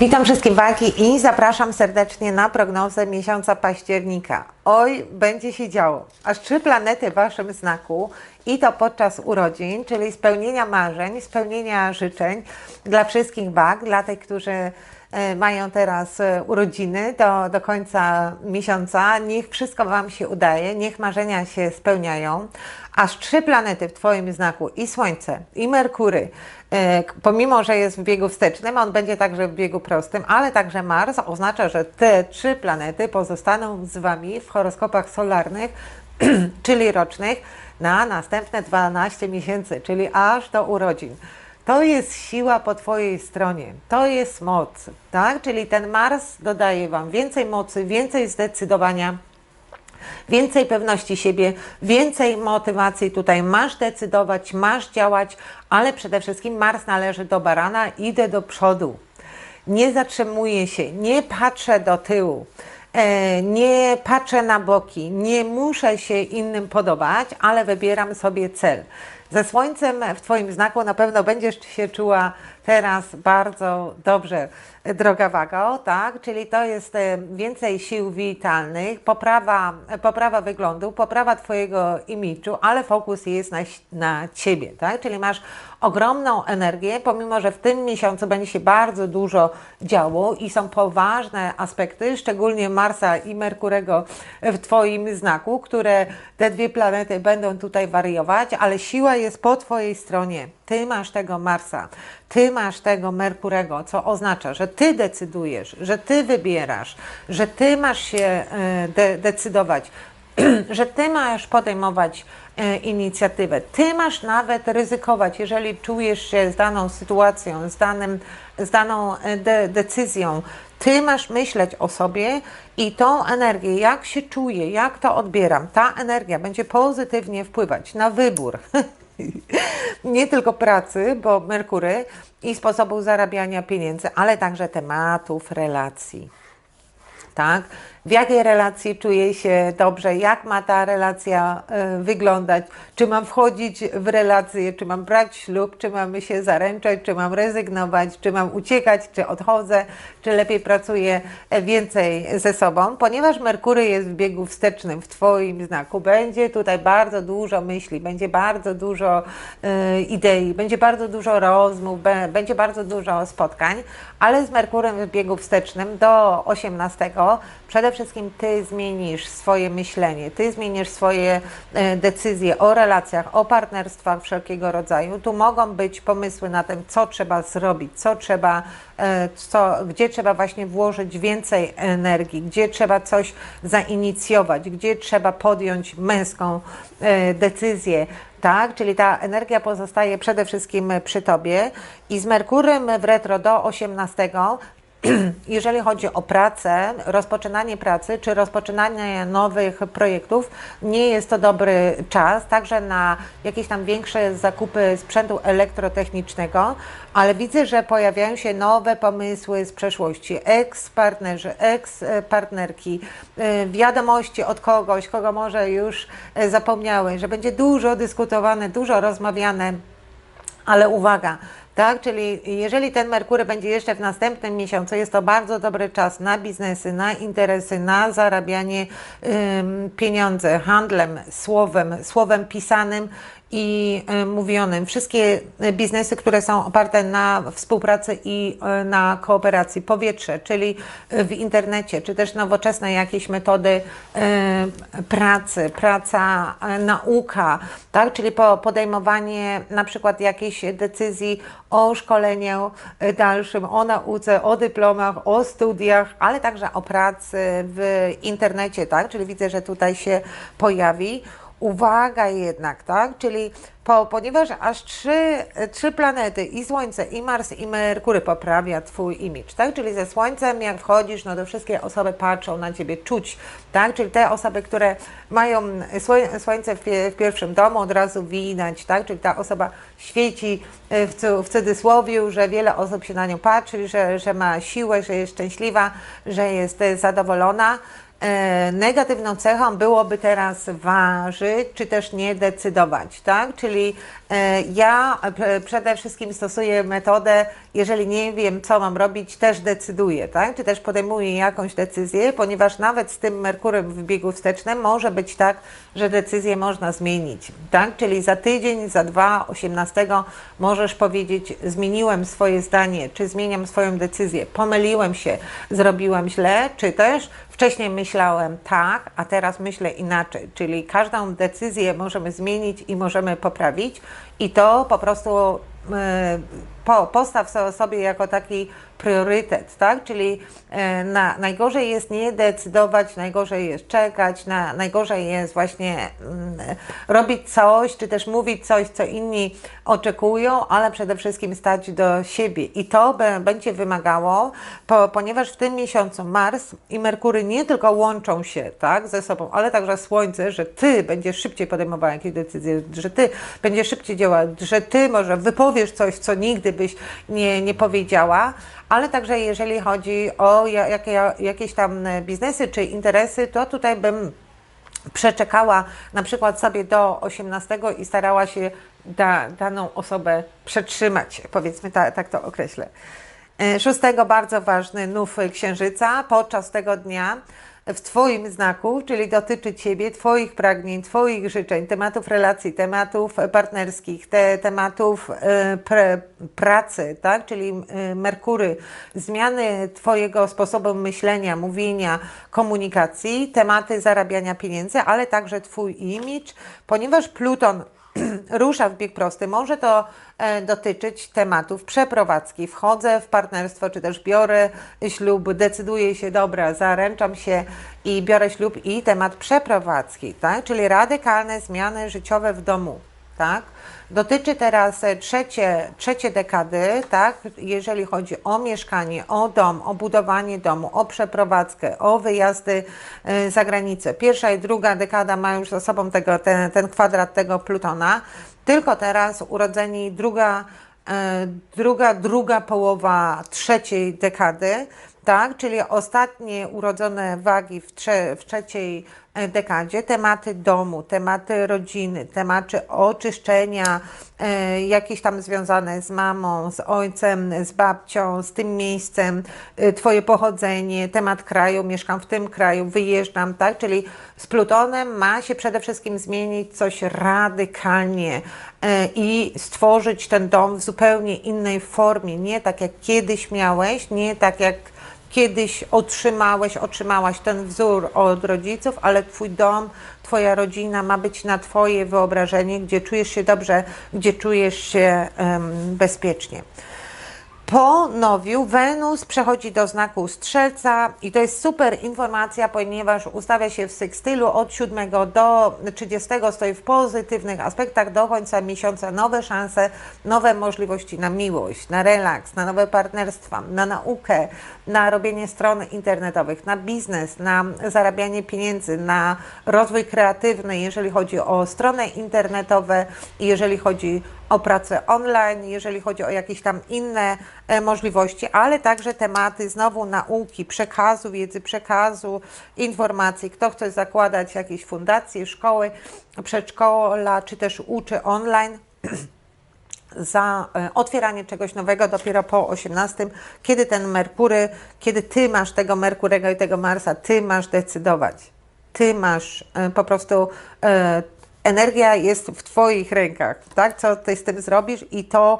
Witam wszystkie wagi i zapraszam serdecznie na prognozę miesiąca października. Oj, będzie się działo. Aż trzy planety w Waszym znaku i to podczas urodzin, czyli spełnienia marzeń, spełnienia życzeń dla wszystkich wag, dla tych, którzy mają teraz e, urodziny do, do końca miesiąca. Niech wszystko Wam się udaje, niech marzenia się spełniają. Aż trzy planety w Twoim znaku i Słońce, i Merkury, e, pomimo, że jest w biegu wstecznym, on będzie także w biegu prostym, ale także Mars oznacza, że te trzy planety pozostaną z Wami w horoskopach solarnych, czyli rocznych, na następne 12 miesięcy, czyli aż do urodzin. To jest siła po Twojej stronie, to jest moc, tak? Czyli ten Mars dodaje Wam więcej mocy, więcej zdecydowania, więcej pewności siebie, więcej motywacji. Tutaj masz decydować, masz działać, ale przede wszystkim Mars należy do barana, idę do przodu. Nie zatrzymuję się, nie patrzę do tyłu. e, Nie patrzę na boki, nie muszę się innym podobać, ale wybieram sobie cel. Ze Słońcem w Twoim znaku na pewno będziesz się czuła teraz bardzo dobrze, droga wago, tak? Czyli to jest e, więcej sił witalnych, poprawa, poprawa wyglądu, poprawa Twojego imidżu, ale fokus jest na, na Ciebie, tak? Czyli masz ogromną energię, pomimo, że w tym miesiącu będzie się bardzo dużo działo i są poważne aspekty, szczególnie Marsa i Merkurego w Twoim znaku, które te dwie planety będą tutaj wariować, ale siła jest po Twojej stronie. Ty masz tego Marsa, Ty masz tego Merkurego, co oznacza, że Ty decydujesz, że Ty wybierasz, że Ty masz się e, de- decydować, że Ty masz podejmować e, inicjatywę. Ty masz nawet ryzykować, jeżeli czujesz się z daną sytuacją, z, danym, z daną e, de- decyzją. Ty masz myśleć o sobie i tą energię, jak się czuję, jak to odbieram, ta energia będzie pozytywnie wpływać na wybór. Nie tylko pracy, bo Merkury i sposobu zarabiania pieniędzy, ale także tematów, relacji tak? W jakiej relacji czuję się dobrze, jak ma ta relacja e, wyglądać, czy mam wchodzić w relację, czy mam brać ślub, czy mamy się zaręczać, czy mam rezygnować, czy mam uciekać, czy odchodzę, czy lepiej pracuję e, więcej ze sobą, ponieważ Merkury jest w biegu wstecznym w Twoim znaku, będzie tutaj bardzo dużo myśli, będzie bardzo dużo e, idei, będzie bardzo dużo rozmów, będzie bardzo dużo spotkań, ale z Merkurem w biegu wstecznym do 18 przede wszystkim Ty zmienisz swoje myślenie, Ty zmienisz swoje e, decyzje o relacjach, o partnerstwach wszelkiego rodzaju. Tu mogą być pomysły na tym, co trzeba zrobić, co trzeba, e, co, gdzie trzeba właśnie włożyć więcej energii, gdzie trzeba coś zainicjować, gdzie trzeba podjąć męską e, decyzję. Tak, czyli ta energia pozostaje przede wszystkim przy Tobie i z Merkurem w retro do 18 jeżeli chodzi o pracę, rozpoczynanie pracy czy rozpoczynanie nowych projektów, nie jest to dobry czas, także na jakieś tam większe zakupy sprzętu elektrotechnicznego, ale widzę, że pojawiają się nowe pomysły z przeszłości. Ex-partnerzy, ex-partnerki, y, wiadomości od kogoś, kogo może już y, zapomniały, że będzie dużo dyskutowane, dużo rozmawiane ale uwaga, tak? Czyli jeżeli ten Merkury będzie jeszcze w następnym miesiącu, jest to bardzo dobry czas na biznesy, na interesy, na zarabianie ym, pieniądze handlem, słowem, słowem pisanym i y, mówionym. Wszystkie y, biznesy, które są oparte na współpracy i y, na kooperacji, powietrze, czyli w internecie, czy też nowoczesne jakieś metody pracy, praca, nauka, tak? czyli po podejmowanie na przykład jakiejś decyzji o szkoleniu dalszym, o nauce, o dyplomach, o studiach, ale także o pracy w internecie, tak? czyli widzę, że tutaj się pojawi. Uwaga jednak, tak? Czyli po, ponieważ aż trzy, trzy planety, i Słońce, i Mars, i Merkury poprawia Twój imidż, tak? Czyli ze Słońcem, jak wchodzisz, no to wszystkie osoby patrzą na Ciebie, czuć, tak? Czyli te osoby, które mają słoń- Słońce w, w pierwszym domu, od razu widać, tak? Czyli ta osoba świeci e, w, w cudzysłowiu, że wiele osób się na nią patrzy, że, że ma siłę, że jest szczęśliwa, że jest e, zadowolona. E, negatywną cechą byłoby teraz ważyć, czy też nie decydować, tak? Czyli Ja p- przede wszystkim stosuję metodę, jeżeli nie wiem, co mam robić, też decyduję, tak? Czy też podejmuję jakąś decyzję, ponieważ nawet z tym Merkurem w biegu wstecznym może być tak, że decyzję można zmienić, tak? Czyli za tydzień, za dwa, 18 możesz powiedzieć, zmieniłem swoje zdanie, czy zmieniam swoją decyzję, pomyliłem się, zrobiłem źle, czy też wcześniej myślałem tak, a teraz myślę inaczej. Czyli każdą decyzję możemy zmienić i możemy poprawić i to po prostu e, po, postaw so- sobie jako taki priorytet, tak? Czyli e, na, najgorzej jest nie decydować, najgorzej jest czekać, na, najgorzej jest właśnie mm, robić coś, czy też mówić coś, co inni oczekują, ale przede wszystkim stać do siebie. I to będzie wymagało, po, ponieważ w tym miesiącu Mars i Merkury nie tylko łączą się tak, ze sobą, ale także Słońce, że Ty będziesz szybciej podejmował jakieś decyzje, że Ty będziesz szybciej działać, że Ty może wypowiesz coś, co nigdy byś nie, nie powiedziała, ale także jeżeli chodzi o ja- jakie, jakieś tam e, biznesy czy interesy, to tutaj bym przeczekała na przykład sobie do 18 i starała się da, daną osobę przetrzymać, powiedzmy ta, tak to określę. E, Szóstego bardzo ważny nów księżyca podczas tego dnia w Twoim znaku, czyli dotyczy Ciebie, Twoich pragnień, Twoich życzeń, tematów relacji, tematów partnerskich, te, tematów e, pre, pracy, tak? czyli e, Merkury, zmiany Twojego sposobu myślenia, mówienia, komunikacji, tematy zarabiania pieniędzy, ale także Twój imidż, ponieważ Pluton rusza w bieg prosty, może to e, dotyczyć tematów przeprowadzki. Wchodzę w partnerstwo, czy też biorę ślub, decyduję się, dobra, zaręczam się i biorę ślub i temat przeprowadzki, tak? czyli radykalne zmiany życiowe w domu. Tak? Dotyczy teraz e, trzecie, trzecie dekady, tak? jeżeli chodzi o mieszkanie, o dom, o budowanie domu, o przeprowadzkę, o wyjazdy e, za granicę. Pierwsza i druga dekada ma już za sobą tego, ten, ten kwadrat tego Plutona, tylko teraz urodzeni druga, e, druga, druga połowa trzeciej dekady, tak, czyli ostatnie urodzone wagi w, trze, w trzeciej dekadzie, tematy domu, tematy rodziny, tematy oczyszczenia, e, jakieś tam związane z mamą, z ojcem, z babcią, z tym miejscem, e, Twoje pochodzenie, temat kraju, mieszkam w tym kraju, wyjeżdżam, tak, czyli z Plutonem ma się przede wszystkim zmienić coś radykalnie e, i stworzyć ten dom w zupełnie innej formie, nie tak jak kiedyś miałeś, nie tak jak kiedyś otrzymałeś, otrzymałaś ten wzór od rodziców, ale Twój dom, Twoja rodzina ma być na Twoje wyobrażenie, gdzie czujesz się dobrze, gdzie czujesz się em, bezpiecznie. Po nowiu Wenus przechodzi do znaku Strzelca i to jest super informacja, ponieważ ustawia się w sekstylu od 7 do 30, stoi w pozytywnych aspektach do końca miesiąca nowe szanse, nowe możliwości na miłość, na relaks, na nowe partnerstwa, na naukę, na robienie stron internetowych, na biznes, na zarabianie pieniędzy, na rozwój kreatywny, jeżeli chodzi o strony internetowe i jeżeli chodzi o pracę online, jeżeli chodzi o jakieś tam inne e, możliwości, ale także tematy znowu nauki, przekazu, wiedzy przekazu, informacji. Kto chce zakładać jakieś fundacje, szkoły, przedszkola, czy też uczy online, za e, otwieranie czegoś nowego dopiero po 18, kiedy ten Merkury, kiedy ty masz tego Merkurego i tego Marsa, ty masz decydować. Ty masz e, po prostu energia jest w Twoich rękach, tak? Co Ty z tym zrobisz i to,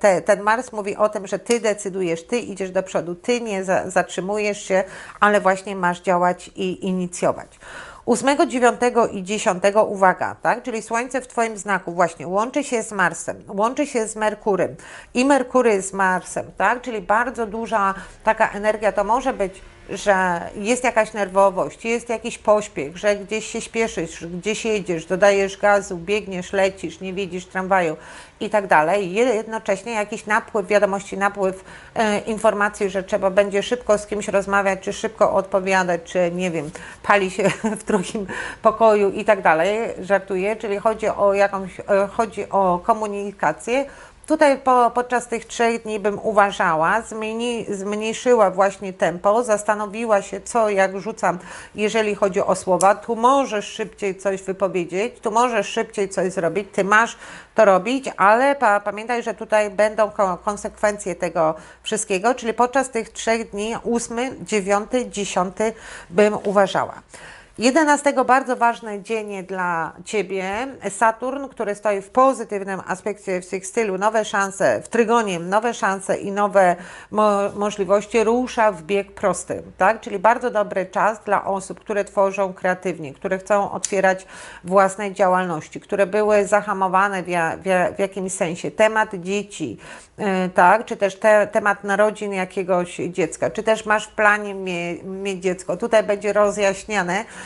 te, ten Mars mówi o tym, że Ty decydujesz, Ty idziesz do przodu, Ty nie za, zatrzymujesz się, ale właśnie masz działać i inicjować. 8, 9 i 10 uwaga, tak? Czyli Słońce w Twoim znaku właśnie łączy się z Marsem, łączy się z Merkurym i Merkury z Marsem, tak? Czyli bardzo duża taka energia to może być że jest jakaś nerwowość, jest jakiś pośpiech, że gdzieś się śpieszysz, gdzieś jedziesz, dodajesz gazu, biegniesz, lecisz, nie widzisz tramwaju i tak dalej. Jednocześnie jakiś napływ wiadomości, napływ e, informacji, że trzeba będzie szybko z kimś rozmawiać, czy szybko odpowiadać, czy nie wiem, pali się w drugim pokoju i tak dalej. Żartuję, czyli chodzi o jakąś, e, chodzi o komunikację. Tutaj po, podczas tych trzech dni bym uważała, zmieni, zmniejszyła właśnie tempo, zastanowiła się, co jak rzucam, jeżeli chodzi o słowa. Tu możesz szybciej coś wypowiedzieć, tu możesz szybciej coś zrobić, ty masz to robić, ale pa, pamiętaj, że tutaj będą ko konsekwencje tego wszystkiego, czyli podczas tych trzech dni, ósmy, dziewiąty, dziesiąty bym uważała. 11 bardzo ważny dzień dla Ciebie. Saturn, który stoi w pozytywnym aspekcie w stylu, nowe szanse, w trygonie, nowe szanse i nowe mo możliwości, rusza w bieg prosty, tak? Czyli bardzo dobry czas dla osób, które tworzą kreatywnie, które chcą otwierać własne działalności, które były zahamowane w, w, jakimś sensie. Temat dzieci, yy, tak? Czy też te, temat narodzin jakiegoś dziecka, czy też masz w planie mie, mieć dziecko. Tutaj będzie rozjaśniane,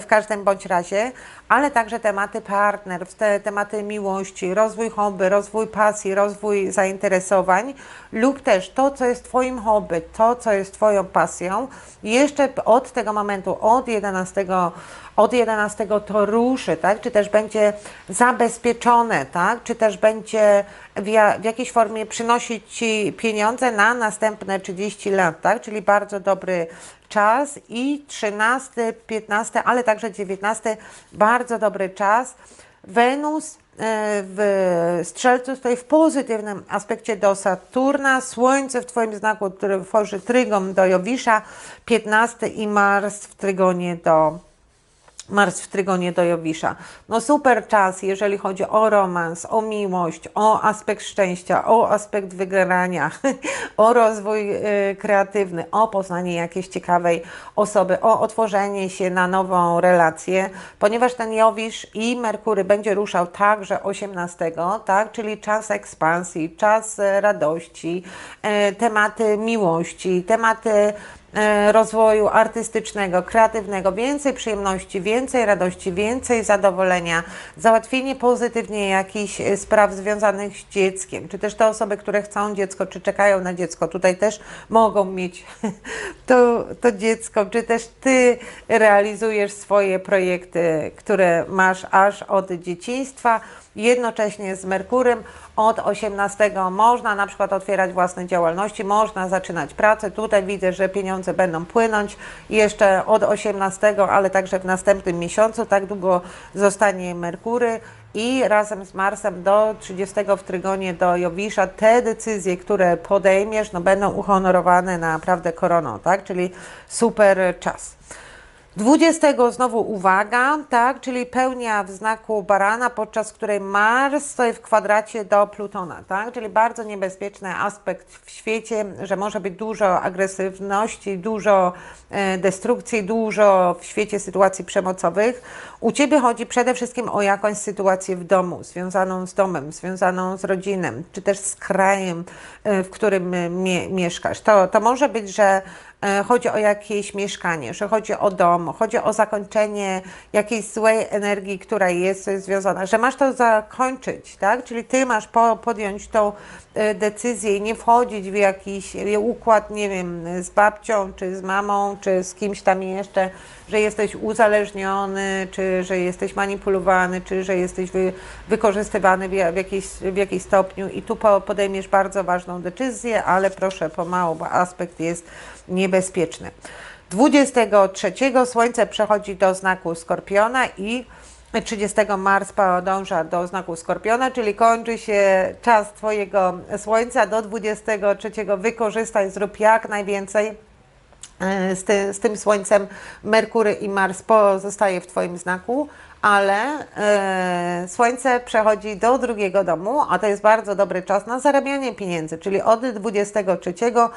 w każdym bądź razie, ale także tematy partnerów, te tematy miłości, rozwój hobby, rozwój pasji, rozwój zainteresowań lub też to, co jest Twoim hobby, to, co jest Twoją pasją, jeszcze od tego momentu, od 11, od 11 to ruszy, tak? Czy też będzie zabezpieczone, tak? Czy też będzie w, ja, w jakiejś formie przynosić Ci pieniądze na następne 30 lat, tak? Czyli bardzo dobry czas i 13, 15, ale także 19 bardzo dobry czas. Wenus e, w Strzelcu stoi w pozytywnym aspekcie do Saturna, Słońce w Twoim znaku, tworzy trygon do Jowisza, 15 i Mars w trygonie do Mars w trygonie do Jowisza. No super czas, jeżeli chodzi o romans, o miłość, o aspekt szczęścia, o aspekt wygrania, o rozwój y, kreatywny, o poznanie jakiejś ciekawej osoby, o otworzenie się na nową relację, ponieważ ten Jowisz i Merkury będzie ruszał także 18, tak, czyli czas ekspansji, czas y, radości, y, tematy miłości, tematy rozwoju artystycznego, kreatywnego, więcej przyjemności, więcej radości, więcej zadowolenia, załatwienie pozytywnie jakichś e, spraw związanych z dzieckiem, czy też te osoby, które chcą dziecko, czy czekają na dziecko, tutaj też mogą mieć to, to dziecko, czy też Ty realizujesz swoje projekty, które masz aż od dzieciństwa, jednocześnie z Merkurem od 18 można na przykład otwierać własne działalności, można zaczynać pracę. Tutaj widzę, że pieniądze będą płynąć jeszcze od 18, ale także w następnym miesiącu. Tak długo zostanie Merkury i razem z Marsem do 30 w trygonie do Jowisza te decyzje, które podejmiesz, no będą uhonorowane naprawdę koroną, tak? Czyli super czas. 20 znowu uwaga, tak, czyli pełnia w znaku barana, podczas której Mars stoi w kwadracie do Plutona, tak, czyli bardzo niebezpieczny aspekt w świecie, że może być dużo agresywności, dużo e, destrukcji, dużo w świecie sytuacji przemocowych. U Ciebie chodzi przede wszystkim o jakąś sytuację w domu, związaną z domem, związaną z rodziną, czy też z krajem, e, w którym mie mieszkasz. To, to może być, że E, chodzi o jakieś mieszkanie, że chodzi o dom, chodzi o zakończenie jakiejś złej energii, która jest związana, że masz to zakończyć, tak? Czyli ty masz po, podjąć tą e, decyzję i nie wchodzić w jakiś układ, nie wiem, z babcią, czy z mamą, czy z kimś tam jeszcze, że jesteś uzależniony, czy że jesteś manipulowany, czy że jesteś wy, wykorzystywany w, jakiejś, w jakiś stopniu i tu podejmiesz bardzo ważną decyzję, ale proszę pomału, bo aspekt jest niebezpieczny. 23 Słońce przechodzi do znaku Skorpiona i 30 Mars podąża do znaku Skorpiona, czyli kończy się czas Twojego Słońca. Do 23 wykorzystaj, zrób jak najwięcej. E, z, ty, z tym Słońcem Merkury i Mars pozostaje w Twoim znaku, ale e, Słońce przechodzi do drugiego domu, a to jest bardzo dobry czas na zarabianie pieniędzy, czyli od 23 E,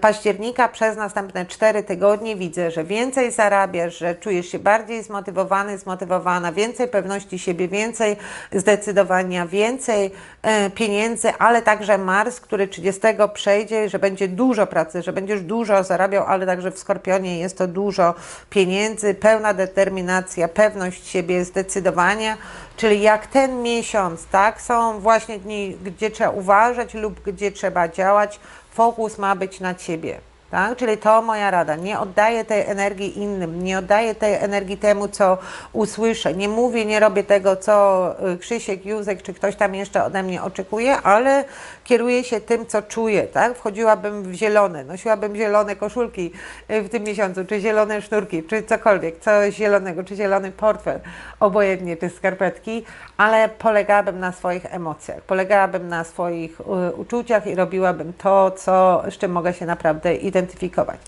października przez następne 4 tygodnie. Widzę, że więcej zarabiasz, że czujesz się bardziej zmotywowany, zmotywowana, więcej pewności siebie, więcej zdecydowania, więcej e, pieniędzy, ale także Mars, który 30 przejdzie, że będzie dużo pracy, że będziesz dużo zarabiał, ale także w Skorpionie jest to dużo pieniędzy, pełna determinacja, pewność siebie, zdecydowania, czyli jak ten miesiąc, tak, są właśnie dni, gdzie trzeba uważać lub gdzie trzeba działać, Fokus ma być na Ciebie. Tak? Czyli to moja rada. Nie oddaję tej energii innym, nie oddaję tej energii temu, co usłyszę. Nie mówię, nie robię tego, co y, Krzysiek, Józek czy ktoś tam jeszcze ode mnie oczekuje, ale kieruję się tym, co czuję. Tak? Wchodziłabym w zielone, nosiłabym zielone koszulki y, w tym miesiącu, czy zielone sznurki, czy cokolwiek, coś zielonego, czy zielony portfel, obojętnie, czy skarpetki, ale polegałabym na swoich emocjach, polegałabym na swoich y, uczuciach i robiłabym to, co, z czym mogę się naprawdę identyfikować.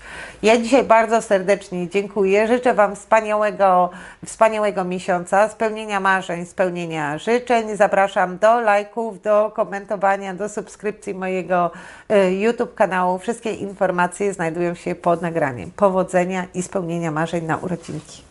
Ja dzisiaj bardzo serdecznie dziękuję. Życzę Wam wspaniałego, wspaniałego miesiąca, spełnienia marzeń, spełnienia życzeń. Zapraszam do lajków, do komentowania, do subskrypcji mojego y, YouTube kanału. Wszystkie informacje znajdują się pod nagraniem. Powodzenia i spełnienia marzeń na urodzinki.